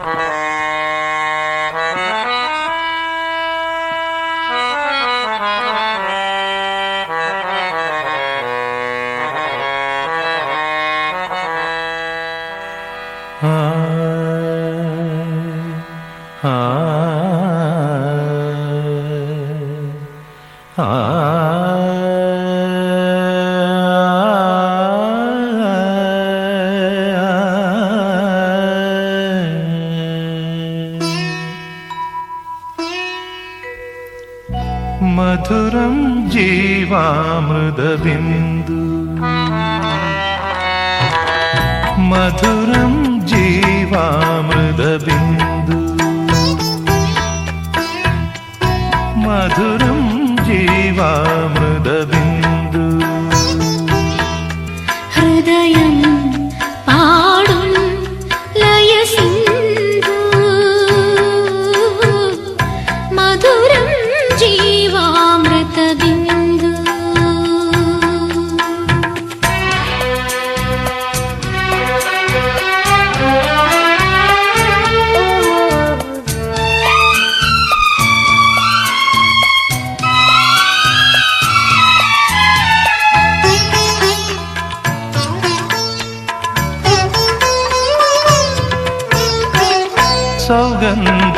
Ah. ah, ah, ah മധുരം ജീവാമൃതബിന്ദു. മധുരം ജീവാമൃതബിന്ദു. മധുരം ജീവാമൃതബിന്ദു.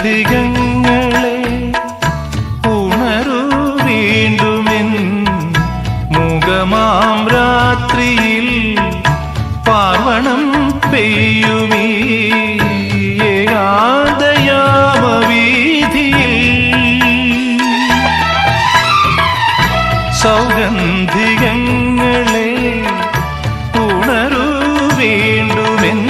സൗഗന്ധികങ്ങളെ ഉണരൂ വീണ്ടുമെൻ മുഖമാം രാത്രിയിൽ പാർവണം പെയ്യുമീ. സൗഗന്ധികങ്ങളെ ഉണരൂ വീണ്ടുമെൻ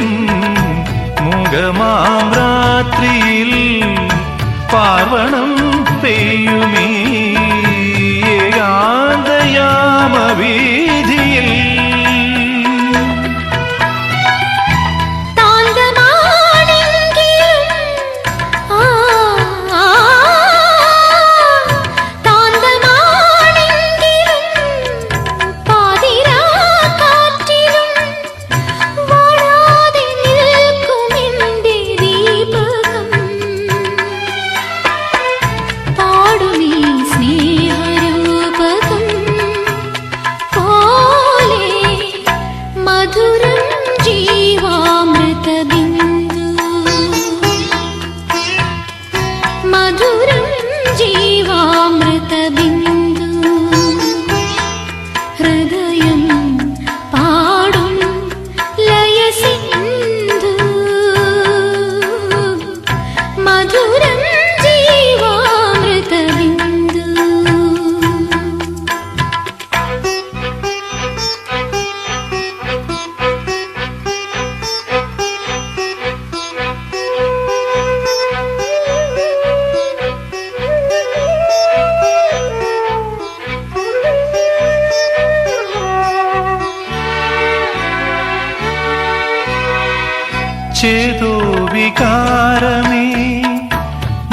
ചേതോ വികാരമേ.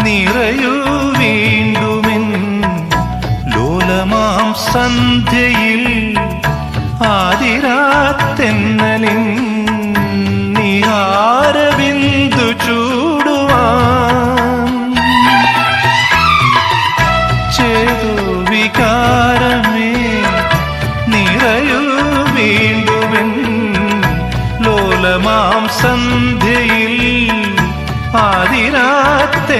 നിറയൂ വീണ്ടുമെൻ ലോലമാം സന്ധ്യയിൽ ആതിരാത്തെന്നലിൻ നിഹാരബിന്ദു ചൂടുവാൻ. ചേതോ വികാരമേ നിറയൂ വീണ്ടുമെൻ ലോലമാം സന്ധ്യയിൽ ആതിരാത്തെന്നലിൻ